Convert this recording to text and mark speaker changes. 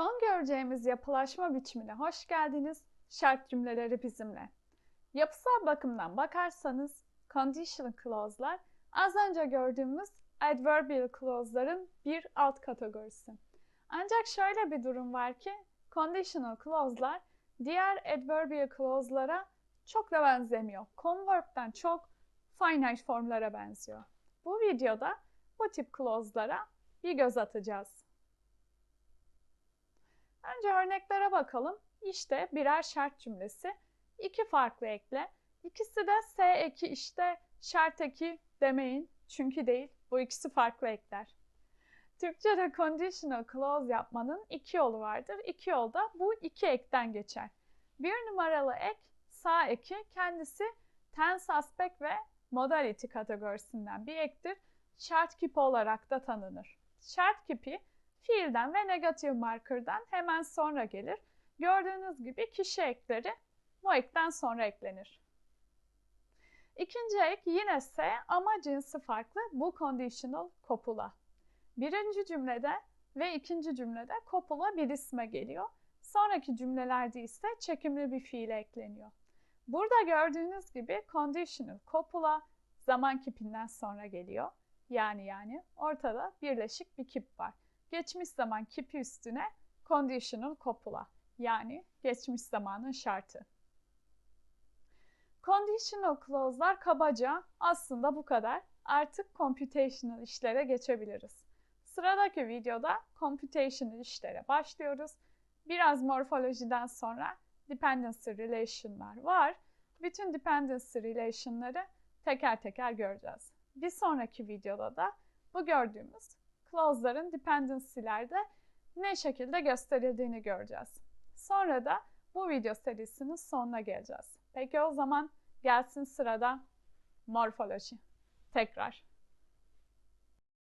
Speaker 1: Son göreceğimiz yapılaşma biçimine hoş geldiniz. Şart cümleleri bizimle. Yapısal bakımdan bakarsanız conditional clause'lar az önce gördüğümüz adverbial clause'ların bir alt kategorisi. Ancak şöyle bir durum var ki conditional clause'lar diğer adverbial clause'lara çok da benzemiyor. Converb'den çok finite formlara benziyor. Bu videoda bu tip clause'lara bir göz atacağız. Önce örneklere bakalım. İşte birer şart cümlesi. iki farklı ekle. İkisi de S eki işte şart eki demeyin. Çünkü değil. Bu ikisi farklı ekler. Türkçe'de conditional clause yapmanın iki yolu vardır. İki yolda bu iki ekten geçer. Bir numaralı ek sağ eki kendisi tense aspect ve modality kategorisinden bir ektir. Şart kipi olarak da tanınır. Şart kipi fiilden ve negatif marker'dan hemen sonra gelir. Gördüğünüz gibi kişi ekleri bu ekten sonra eklenir. İkinci ek yine S ama cinsi farklı bu conditional copula. Birinci cümlede ve ikinci cümlede copula bir isme geliyor. Sonraki cümlelerde ise çekimli bir fiile ekleniyor. Burada gördüğünüz gibi conditional copula zaman kipinden sonra geliyor. Yani yani ortada birleşik bir kip var. Geçmiş zaman kipi üstüne conditional copula yani geçmiş zamanın şartı. Conditional clause'lar kabaca aslında bu kadar. Artık computational işlere geçebiliriz. Sıradaki videoda computational işlere başlıyoruz. Biraz morfolojiden sonra dependency relation'lar var. Bütün dependency relation'ları teker teker göreceğiz. Bir sonraki videoda da bu gördüğümüz clause'ların dependency'lerde ne şekilde gösterildiğini göreceğiz. Sonra da bu video serisinin sonuna geleceğiz. Peki o zaman gelsin sırada morfoloji. Tekrar.